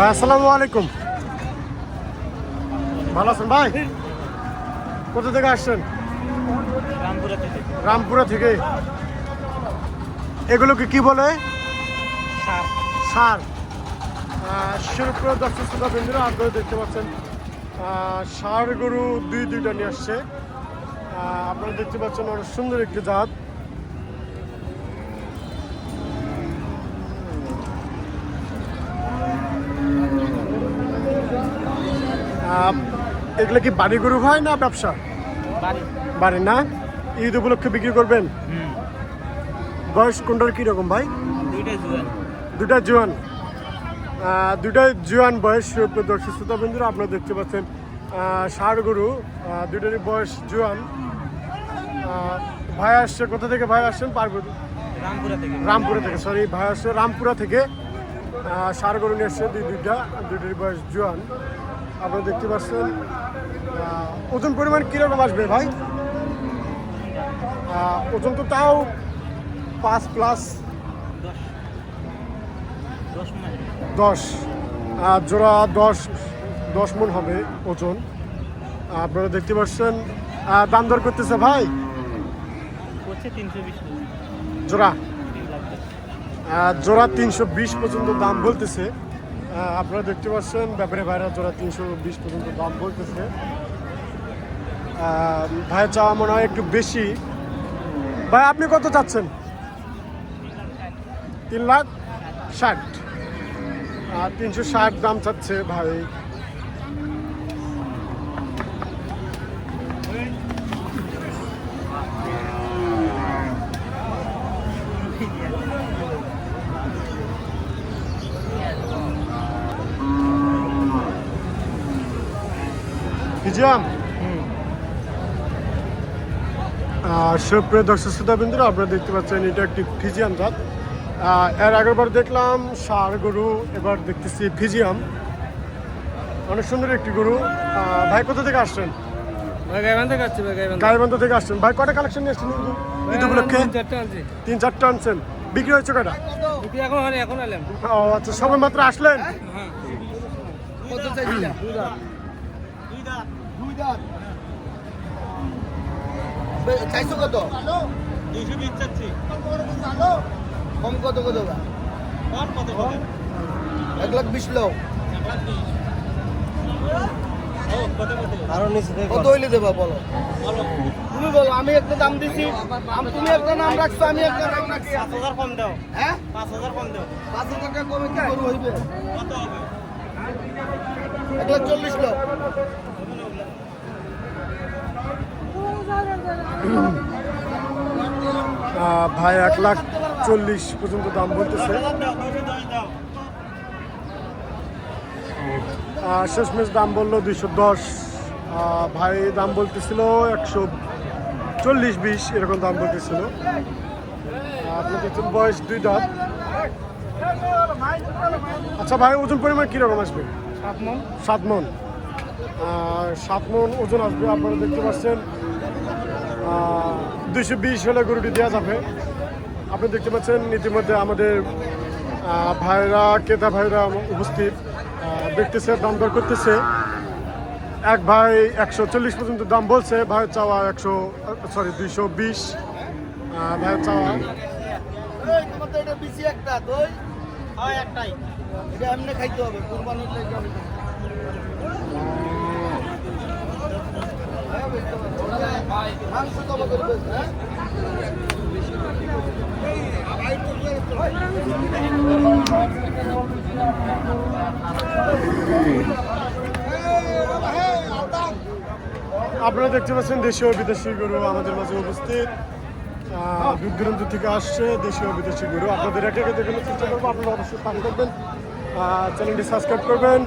ভাই আসসালামু আলাইকুম। ভালো আছেন ভাই? কোথা থেকে আসছেন? রামপুরা থেকে। এগুলোকে কি বলে? সার। সার। শিরপুর দর্শক শ্রোতা বিন্দুরা আপনারা দেখতে পাচ্ছেন ষাঁড় গরু দুই দুইটা নিয়ে আসছে। আপনারা দেখতে পাচ্ছেন অনেক সুন্দর একটি জাত। এগুলো কি বাড়ি গরু হয় না ব্যবসা? বাড়ি না? ঈদ উপলক্ষে বিক্রি করবেন? বয়স কোনটার কীরকম ভাই? দুটা জোয়ান। দুটা জোয়ান। বয়স দর্শক শ্রোতা বন্ধুরা আপনারা দেখতে পাচ্ছেন ষাঁড় গরু দুটারই বয়স জোয়ান। ভাই আসছে কোথা থেকে? ভাই আসছেন পার্বতী রামপুরা থেকে। রামপুরা থেকে সরি ভাই আসছে রামপুরা থেকে। ষাঁড় গরু নিয়ে আসছে দুই দুইটা দুইটারই বয়স জোয়ান। আপনারা দেখতে পাচ্ছেন ওজন পরিমাণ কীরকম আসবে ভাই? ওজন তো তাও পাঁচ প্লাস দশ। জোড়া দশ দশ মন হবে ওজন। আপনারা দেখতে পাচ্ছেন দাম দর করতেছে ভাই? জোড়া। জোড়া তিনশো বিশ পর্যন্ত দাম বলতেছে। আপনারা দেখতে পাচ্ছেন, ব্যাপারে ভাইরা জোড়া তিনশো বিশ পর্যন্ত দাম বলতেছে। ভাই চাওয়া মনে হয় একটু বেশি। ভাই, আপনি কত চাচ্ছেন? তিন লাখ ষাট। তিনশো ষাট দাম চাচ্ছে ভাই। হিজাম সুপ্রিয় দর্শক শ্রোতা বিন্দুরা আপনারা দেখতে পাচ্ছেন এটা একটি ফিজিয়াম জাত এর আগেরবার দেখলাম ষাঁড় গরু এবার দেখতেছি ফিজিয়াম অনেক সুন্দর একটি গরু ভাই কোথা থেকে আসছেন গাইবান্ধ থেকে আসছেন ভাই কটা কালেকশন নিয়ে আসছেন ঈদ উপলক্ষে তিন চারটা আনছেন। বিক্রি হয়েছে কটা ও আচ্ছা সবে মাত্র আসলেন? হ্যাঁ। চাইছি কত? দুইশো বিশ চাচ্ছি। কম কত কত এক লাখ বিশ লোক কত হইলে দেবা বলো? বলো তুমি বলো আমি একটা দাম দিছি। তুমি একটা নাম রাখছো আমি একটা নাম রাখছি পাঁচ হাজার কম দাও। হ্যাঁ? পাঁচ হাজার কম দাও। পাঁচ হাজার টাকা কমে কি করব হইবে? কত হবে? এক লাখ চল্লিশ লোক ভাই এক লাখ চল্লিশ পর্যন্ত দাম বলতেছে। শেষমেশ দাম বলল দুইশো দশ। ভাই দাম বলতেছিল একশো চল্লিশ বিশ এরকম দাম বলতেছিল। আহ, আপনি দেখছেন বয়স দুই দাঁত। আচ্ছা ভাই ওজন পরিমাণ কীরকম আসবে? সাত মন। সাত মন। সাত মন ওজন আসবে আপনারা দেখতে পাচ্ছেন। দুইশো বিশ হলে গরুটি দেওয়া যাবে। আপনি দেখতে পাচ্ছেন ইতিমধ্যে আমাদের ভাইরা ক্রেতা ভাইরা উপস্থিত। দেখতেছে দাম দর করতেছে। এক ভাই একশো চল্লিশ পর্যন্ত দাম বলছে ভাই চাওয়া একশো সরি দুইশো বিশ। ভাই চাওয়া। একটাই। এটা এমনি খাইতে হবে কোরবানির লাগে হবে মাংস কত করবে হ্যাঁ আপনারা দেখতে পাচ্ছেন দেশীয় বিদেশি গরু আমাদের মাঝে উপস্থিত। দূর দূরান্ত থেকে আসছে দেশীয় বিদেশি গরু। আপনাদের একে একে দেখানোর চেষ্টা করব। আপনারা অবশ্যই পাঠিয়ে করবেন চ্যানেলটি সাবস্ক্রাইব করবেন।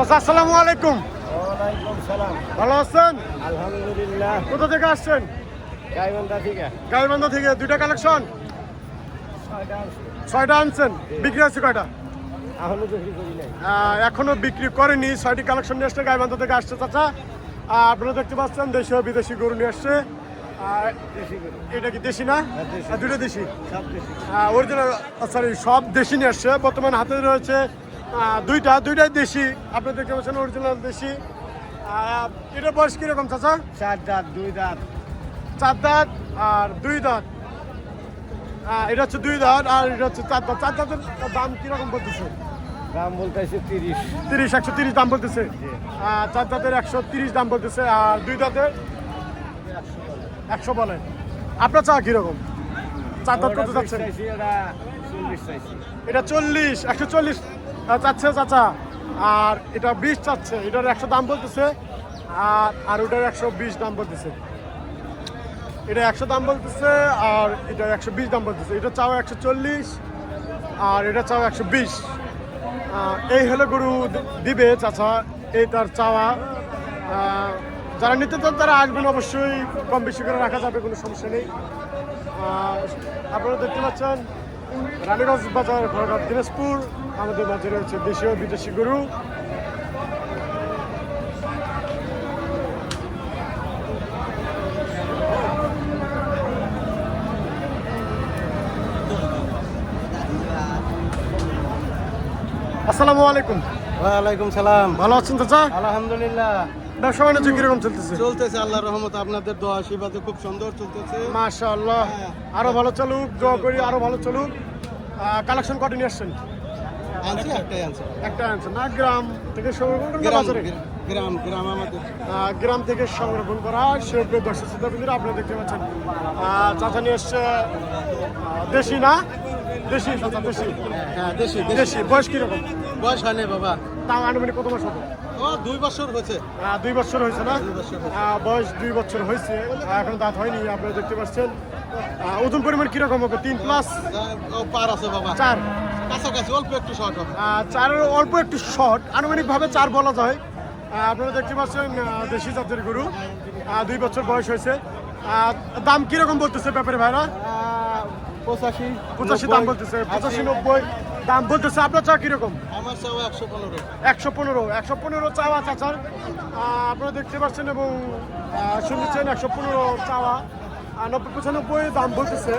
চাচা আসসালামু আলাইকুম। ওয়ালাইকুম সালাম। ভালো আছেন? আলহামদুলিল্লাহ। কোথা থেকে আসছেন? গাইবান্ধা থেকে। গাইবান্ধা থেকে দুইটা কালেকশন? ছয়টা আনছেন? বিক্রি আছে কয়টা? এখনও বিক্রি করেনি। ছয়টি কালেকশন নিয়ে আসছে গাইবান্ধা থেকে আসছে চাচা। আর আপনারা দেখতে পাচ্ছেন দেশীয় বিদেশি গরু নিয়ে আসছে। আর এটা কি দেশি না? দুটো দেশি। অরিজিনাল সরি সব দেশি নিয়ে আসছে। বর্তমানে হাতে রয়েছে দুইটা দুইটাই দেশি। আপনি দেখতে পাচ্ছেন অরিজিনাল দেশি। এটার বয়স কীরকম চাচা? চার দাঁত দুই দাঁত। চার দাঁত আর দুই দাঁত। এটা হচ্ছে দুই দাঁত আর এটা হচ্ছে চার দাঁত। চার দাঁতের দাম কীরকম বলতেছে? দাম বলতেছে তিরিশ। তিরিশ একশো তিরিশ দাম বলতেছে? চার দাঁতের একশো তিরিশ দাম বলতেছে আর দুই দাঁতের একশো বলে। আপনার চা কীরকম? চার দাঁত কত যাচ্ছে এটা চল্লিশ একশো চল্লিশ চাচ্ছে চাচা। আর এটা বিশ চাচ্ছে, এটার একশো দাম বলতেছে। আর আর ওটার একশো বিশ দাম বলতেছে। এটা একশো দাম বলতেছে, আর এটা একশো বিশ দাম বলতেছে। এটা চাও একশো চল্লিশ, আর এটা চাও একশো বিশ। এই হলো গরু দিবে চাচা এই তার চাওয়া যারা নিতে চান তারা আসবেন, অবশ্যই কম বেশি করে রাখা যাবে, কোনো সমস্যা নেই। আপনারা দেখতে পাচ্ছেন রানীগঞ্জ বাজার ঘরঘাট দিনাজপুর আমাদের মাঝে রয়েছে দেশীয় বিদেশি গরু। আসসালামু আলাইকুম। ওয়ালাইকুম সালাম। ভালো আছেন চাচা আলহামদুলিল্লাহ। ব্যবসা বাণিজ্য কীরকম চলতেছে? চলতেছে আল্লাহর রহমত আপনাদের দোয়া আশীর্বাদে খুব সুন্দর চলতেছে। মাশাআল্লাহ আরও ভালো চলুক দোয়া করি আরও ভালো চলুক। কালেকশন কটা নিয়ে আসছেন? একটা আনছেন না গ্রাম থেকে সংরক্ষণ করা গ্রাম বাজারে? গ্রাম গ্রাম আমাদের। গ্রাম থেকে সংরক্ষণ করা সেগুলো দর্শক শ্রোতাবৃন্দরা আপনারা দেখতে পাচ্ছেন। চাচা নিয়ে এসছে দেশি না? দেশি দেশি। হ্যাঁ দেশি দেশি। বয়স কীরকম? বয়স হয় বাবা। তাও আনুমানিক কত মাস হবে? ও দুই বছর হয়েছে। দুই বছর হয়েছে না? বয়স দুই বছর হয়েছে। এখন দাঁত হয়নি আপনারা দেখতে পাচ্ছেন। ওজন পরিমাণ কীরকম হবে? তিন প্লাস পার আছে বাবা। চার। কাছাকাছি অল্প একটু শর্ট হবে। চারের অল্প একটু শর্ট আনুমানিকভাবে চার বলা যায়। আপনারা দেখতে পাচ্ছেন দেশি জাতের গরু। দুই বছর বয়স হয়েছে। দাম কীরকম বলতেছে ব্যাপারে ভাইরা? পঁচাশি পঁচাশি দাম বলতেছে। পঁচাশি নব্বই। দাম বলতেছে আপনার চা কীরকম? আমার চাওয়া একশো পনেরো। একশো পনেরো একশো পনেরো চাওয়া চাচার। আপনারা দেখতে পাচ্ছেন এবং শুনেছেন একশো পনেরো চাওয়া। নব্বই পঁচানব্বই দাম বলতেছে।